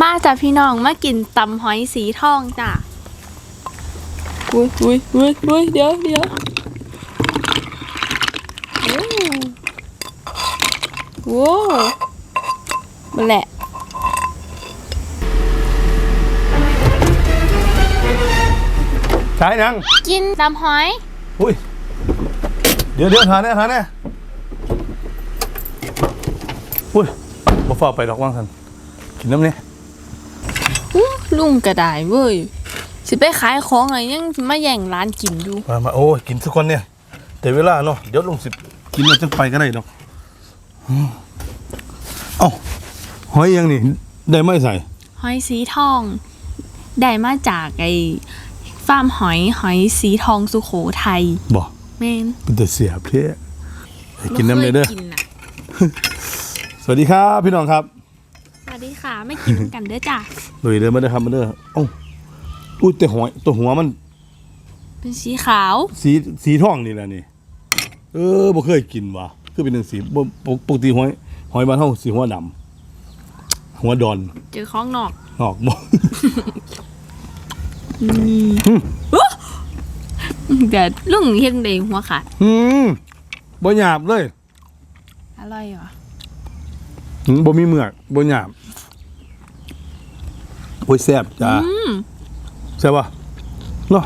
มาจ้ะพี่น้องมากินตำหอยสีทองจ้ะอุ้ยอุ้ยอุ้ยอุ้ยเดี๋ยวเดี๋ยวโอ้โหมาแหละใช่ยังกินตำหอย อุ้ย เดี๋ยวเดี๋ยวทานแน่ทานแน่อุ้ยบ่ฟ้าไปดอกว่างทันกินน้ำเนี่ยอู้ ลุงกระไดเว้ยสิไปขายของอะไรยังมาแย่งร้านกินอยู่มามาโอ้ยกินสักคนเนี่ย แต่เวลาเนาะเดี๋ยวลงสิกินแล้วจังไปก็ได้ดอกอืมเอ้าหอยยังนี่ได้ไม่ใส่หอยสีทอง ได้มาจากไอ้ฟาร์มหอยหอยสีทองสุโขทัยบ่แม่นเป็นแต่เสียเพี้ยให้กินน้ำเลยเด้อบ่คกินน่ะ สวัสดีครับพี่น้องครับส วัสดีค่ะไม่กินกันเด้อจ้ะลุยเด้อมาเด้อครับมาเด้อเอ้าอุ้ยแต่หอยตัวหัวมัน เป็นสีขาวสีสีทองนี่แหละนี่ เออบ่เคยกินว่ะคือเป็นหนึ่งสีบ่ปกปกติหอยหอยบ้านเฮาสีหัวดำหัวดอนเจอของนอกนอกบ่เดี๋ยวลุงเฮ็ดเองหัวขาดอืมบ่หยาบเลย อร่อยเหรออืม บ่มีเมือกบ่หยาบโอ้ยแซ่บจ้าอืมแซ่บป่ะเนาะ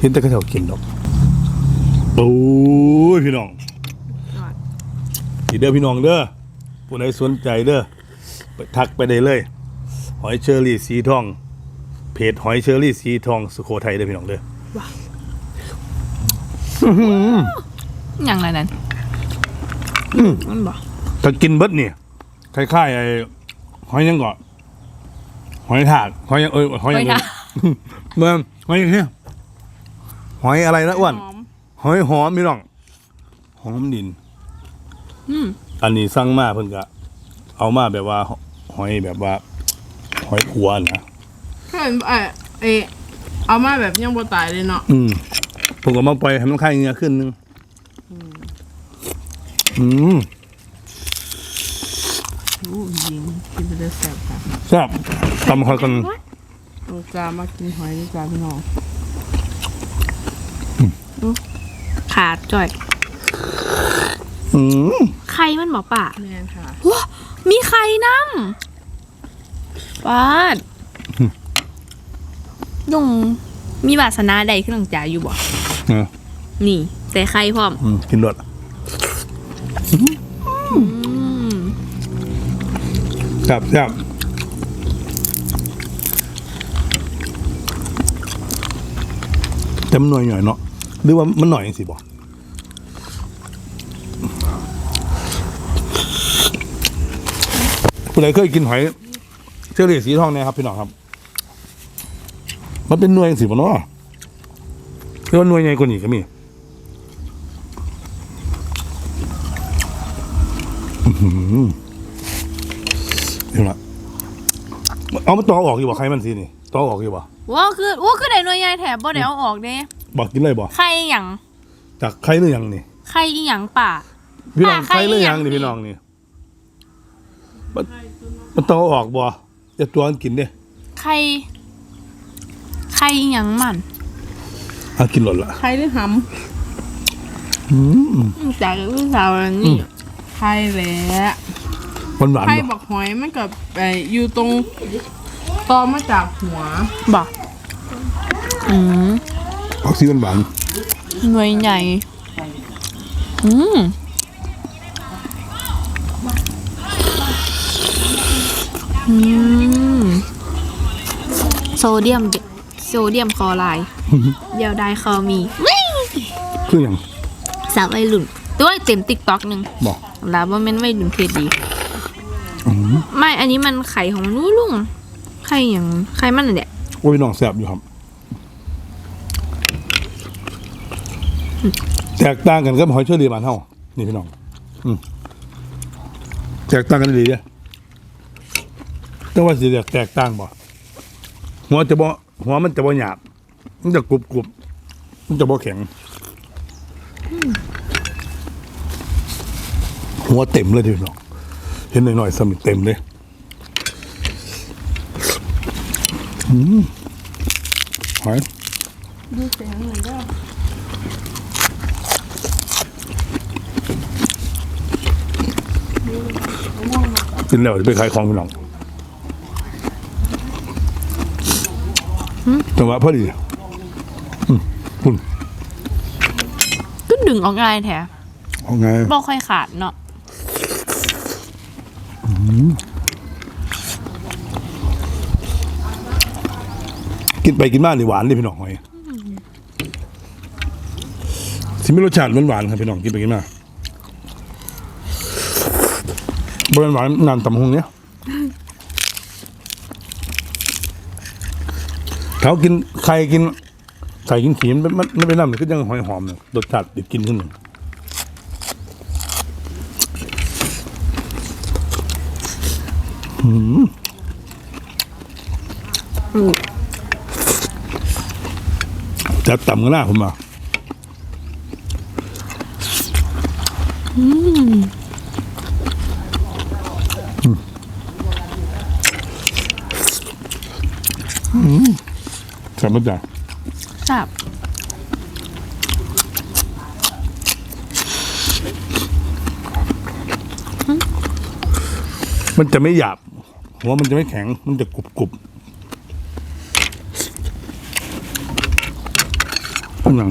เห็นแต่เขาเจ้ากินดอกโอ้ยพี่น้องพี่เด้อพี่น้องเด้อผู้ใดสนใจเด้อไปทักไปได้เลย หอยเชอรี่สีทอง เพจหอยเชอรี่สีทองสุโขทัยเด้อพี่น้องเด้ออย่างไรนั้นอืมมันบอกถ้ากินเบิดนี่ คล้ายๆไอ้หอยหยังก่อนหอยถากหอยหยังเอ้ยหอยหยังไม่เอ้ยเมื่อหอยอย่างเนี้ยหอยอะไรนะอ้วน หอมหอยหอมพี่น้องหอมดิน อืมอันนี้สั่งมาเพิ่นก็เอามาแบบว่าหอยแบบว่า หอยขัวนะเห็นเออเออเอามาแบบยังบ่ตายเลยเนาะอืมผมก็มาปล่อยให้มันคลายเหงือขึ้นนึงอืม อู้ยิงกินไปได้แซ่บค่ะแซ่บตำหอยกันโอ้จามากินหอยนี่จ้าพี่น้องขาดจ่อย อืมไข่มันบอกป่ะแม่นค่ะว้ามีไข่น้ำปาดลุงมีวาสนาใดขึ้นหลังจ่ายอยู่บ่ เออนี่ แต่ไข่พร้อม อืมกินรส แซ่บแซ่บแต่มันหน่อยหน่อยเนาะหรือว่ามันหน่อยสิบอกผู้ใดเคยกินหอยเชอรี่สีทองเนี่ยครับพี่น้องครับ มันเป็นหน่วยสิบ่เนาะหรือว่าหน่วยใหญ่กว่านี้ก็มีอื้อหือเห็ นไหมเอามันตอออกอยู่บ่ใครมันสินี่ตอออกอยู่บ่ว้าคือว้าคือได้หน่วยใหญ่แถบบ่ได้เอาออกเด้บอกกินเลยบ่ไข่อีหยังจากใครหรือยังนี่ไข่อีหยังป่า พี่น้องอะใครหรือยังใครหรือยังนี่พี่น้องนี่มันมันตอออกบ่จะตัวมันกินเด้ไข่ไข่อีหยังมันเอากินหล่นละไข่หรือหอืมจากผู้สาวอันนี่ำไข่แหละ หวานหวานไข่บ่บักหอยมันกับไออยู่ตรงตอมาจากหัวบอกอืมออกสีหวานหวานหน่วยใหญ่ อืมอืมโซเดียมโซเดียมคลอไรด์เดียวได้คอมีคืออย่างสาววัยรุ่นตัวเต็มติ๊กต็อกหนึ่งบอกแล้วว่ามันวัยรุ่นเพศดีอืม ไม่อันนี้มันไข่ของมันรู้ลุงไข่อย่างไข่มันน่ะแหละโอ้ยพี่น้องแซ่บอยู่ครับ แตกต่างกันกับหอยเชอรี่บ้านเฮานี่พี่น้องอืมแตกต่างกันดีเด้แต่ว่าสิแตกต่างบ่หัวจะบ่หัวมันจะบ่หยาบ มันจะกรุบกรุบมันจะบ่แข็ง หัวเต็มเลยทีพี่น้องเห็นหน่อยๆสมิเต็มเลยอืมหอยดูเสียงหน่อยเด้อกินแล้วจะไปขายของพี่น้องจังหวะพอดีอืมคุณก็ดึงออกง่ายแท้เอาไงบ่ค่อยขาดเนาะ กินไปกินมานี่หวานเลยพี่น้องหอยสิมีรสชาติหวานๆครับพี่น้องกินไปกินมาบริเวณหวานนานตำหงเนี้ยเขากินใครกินใครกินขีมมันไม่เป็นน้ำเลยก็ยังหอยหอมเนี่ยรสชาติเด็ดกินขึ้นหนึ่ง จะต่ำกันหน้าผมมาสามารถจ้ะครับมันจะไม่หยาบ หัวมันจะไม่แข็ง มันจะกรุบกรุบกำลัง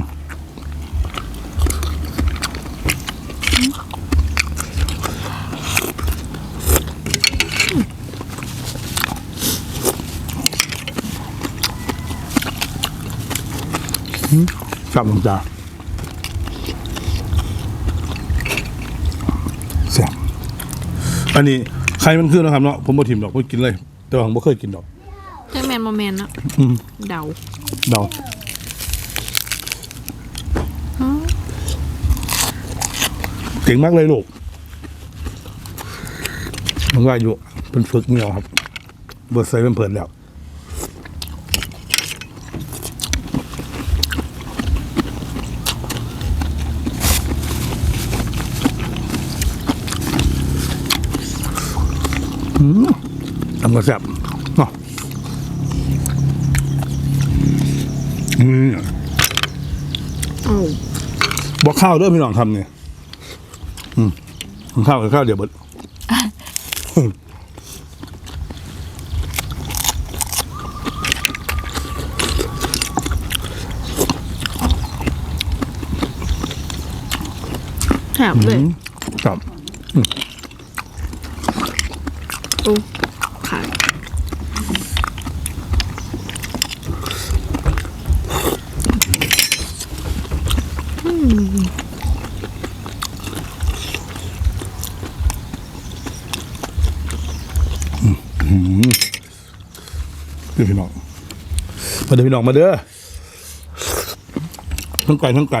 กลับลงจ้าเสียงอันนี้ รมันคือนะครับเนาะผมบ่ถิ่มดอกผมกินเลย แต่ว่าผมบ่เคยกินดอกเจ้าแมนโมแมนเนาะอืมเดาเดาเก่งมากเลยลูกมันว่าอยู่เป็นฝึกเงียวครับเบิดใส่เป็นเผินแล้ว ทำกระแซบเนาะอืมโอ้บอกข้าวเด้อพี่น้องทำเนี่ยอืมข้าวกับข้าวเดี๋ยวเบิดอืมแถบเลยครับ โอ้ขาดเดี๋ยวพี่น้อง มาเดี๋ยวพี่น้องมาเด้อทั้งไก่ทั้งไก่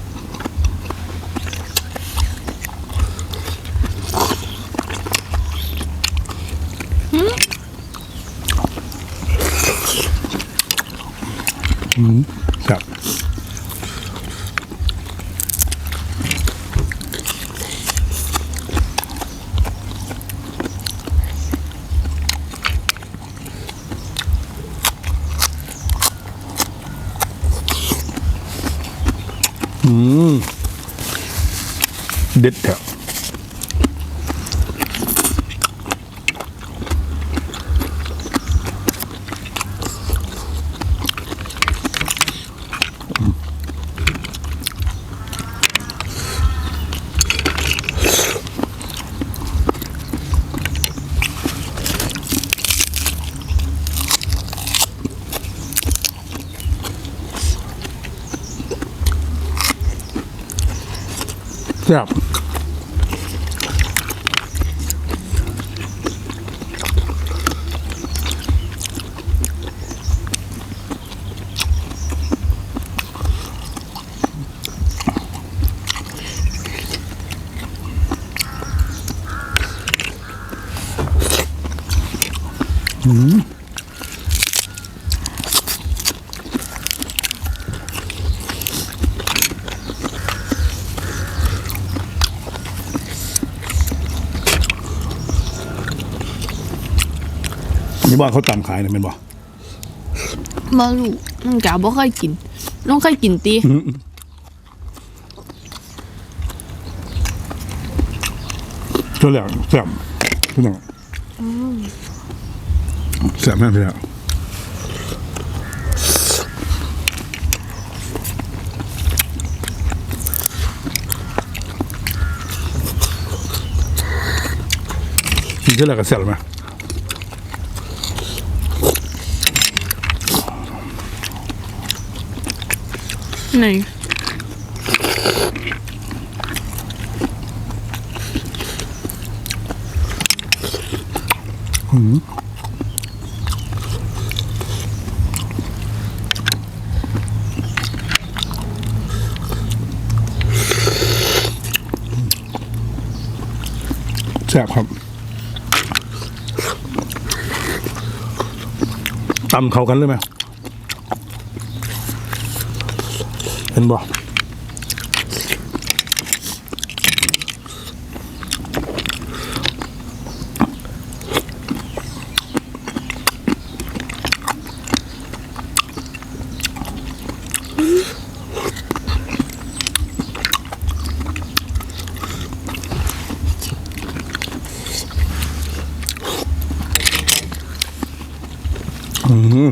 เด็ดแถวแซ่บ嗯。Mm hmm. นี่บ้านเขาตำขายนะเป็นบ่บ่รู้น้องจ๋าบ่เคยกิน น้องเคยกินตีก็แล้วแซ่บพี่น้องแซ่บแม่พี่น้องกินก็แล้วก็แซ่บไหม ไหนแซ่บครับตำเขากันเลยไหม เห็นบ่ อืม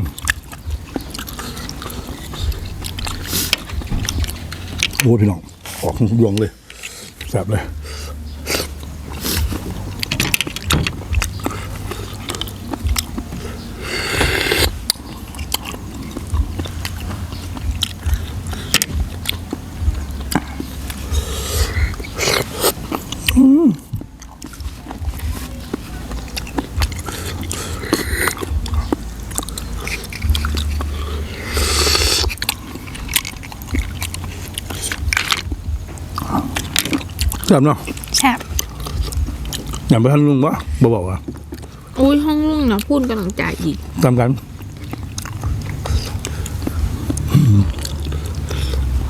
โอ้พี่น้องออกดวงเลยแสบเลย แสบเนาะแซ่บอย่างไปทันลุงวะบ่บอกว่าอุ้ยห้องลุงนะพูดกับน้องจ๋าอีกตามกัน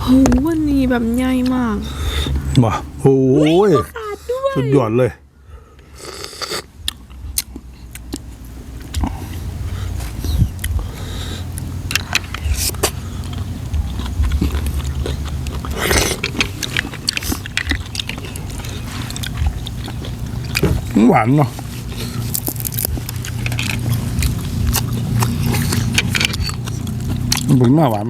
โหวันนี้แบบใหญ่มากบ่โอ้ยขาดด้วยสุดยอดเลย หวานเนาะมันเป็นหน้าหวาน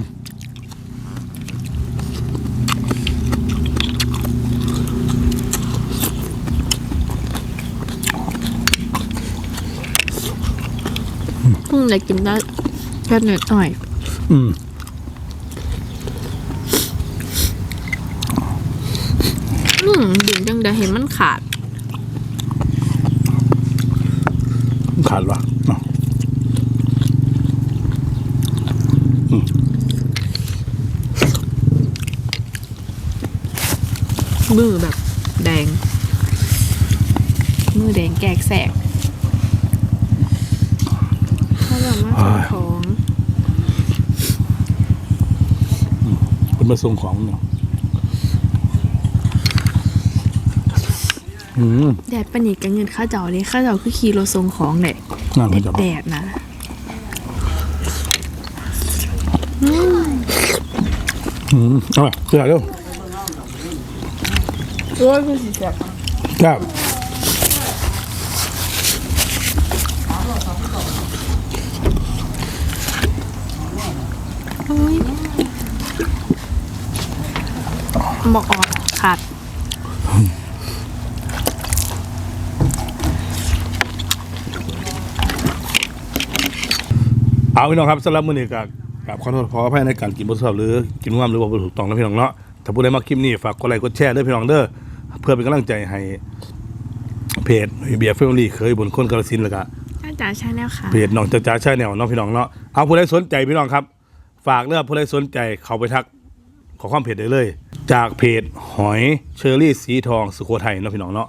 เพิ่งได้กินได้แค่หน่อยหน่อย อืมอืมดึงจังได้เห็นมันขาด ขาดวะเนาะมือแบบ แดง มือแดงแกกแสกถ้าแบบมาส่งของเป็นมาส่งของเนาะอืม แดดปานนีกับเงินข้าเจ้าเลยข้าเจ้าคือขี่รถส่งของแหละงานมันจะแดดนะอืมเอาไปเสียเร็วโอ้ยคือสิแซ่บครับบอกออกขาด เอาพี่น้องครับสำหรับมื้อนี้ก็กับขอโทษขออภัยในการกินบ่สุภาพหรือกินร่วมหรือว่าบ่ถูกต้องนะพี่น้องเนาะถ้าผู้ใดมาคลิปนี้ฝากกดไลค์กดแชร์ด้วยพี่น้องเด้อเพื่อเป็นกำลังใจให้เพจเบียร์เฟมิลี่เคยบนคนกาฬสินธุ์แล้วก็อาจารย์ชาแนลค่ะเพจน้องจ้าจ้าชาแนลน้องพี่น้องเนาะเอาผู้ใดสนใจพี่น้องครับ ฝากเด้อผู้ใดสนใจเข้าไปทักขอความเพจได้เลย จากเพจหอยเชอรี่สีทองสุโขทัยเนาะพี่น้องเนาะ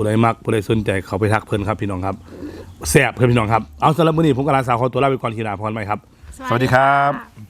ผู้ใดมักผู้ใดสนใจเขาไปทักเพิ่นครับพี่น้องครับแซ่บครับพี่น้องครับเอาสำหรับมื้อนี้ผมกับลาสาวขอตัวลาไปก่อนทีนาพรไหมครับ สวัสดีครับ